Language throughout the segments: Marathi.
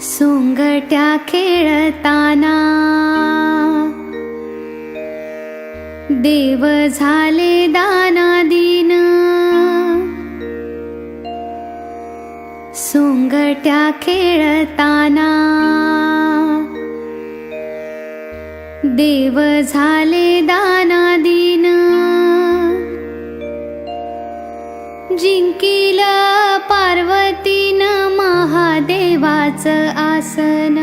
सोंगट्या खेळताना. देव झाले दाना दिन सोंगट्या खेळताना. देव झाले दाना दिन जिंकिला महादेवाचं आसन.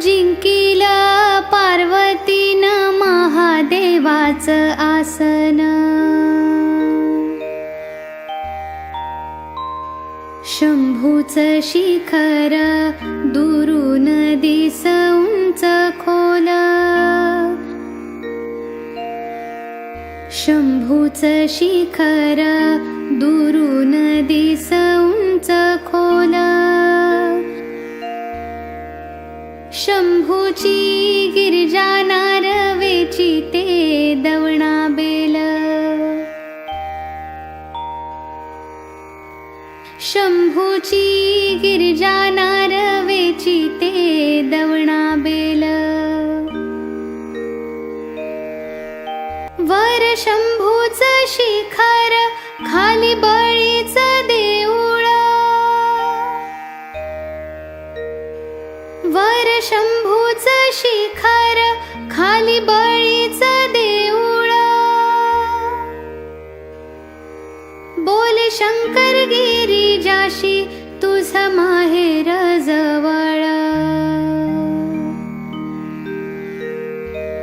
जिंकील पार्वतीन महादेवाचं आसन. शंभूच शिखर दुरून दिस उंच खोल. शंभूच शिखर दिस उंच खोल. शंभूची गिरजा नारवेची ते दवणा बेल. शंभूची गिरजा नारवेची ते दवणा बेल. वर शंभूच शिखर खाली ब वर शंभूच शिखर खाली बळीच देऊळ. बोले शंकर गिरिजाशी तुझ माहेर जवळ.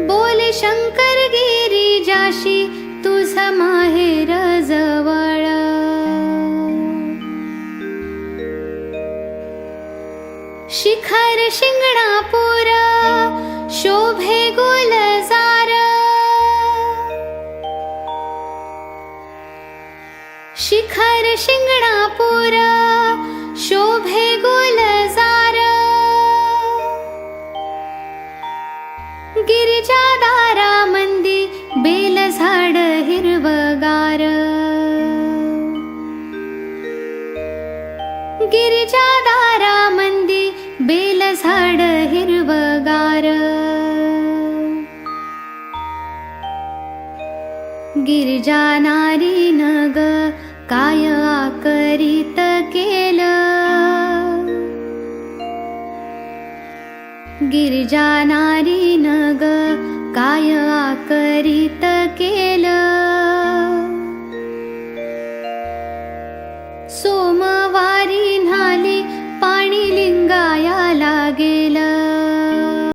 बोले शंकर गिरिजाशी तुझ माहेर शिखर शिंगणापूर शोभे गोलजार. शिखर शिंगणापूर शोभे गोलजार. गिरिजा दारा मंदी बेल झाड हिरवगार. गिरिजा दारा मंदी बेल झाड हिरवगार. गिरजानारी नग काय आकरीत केलं? गिरजानारी नग काय आकरीत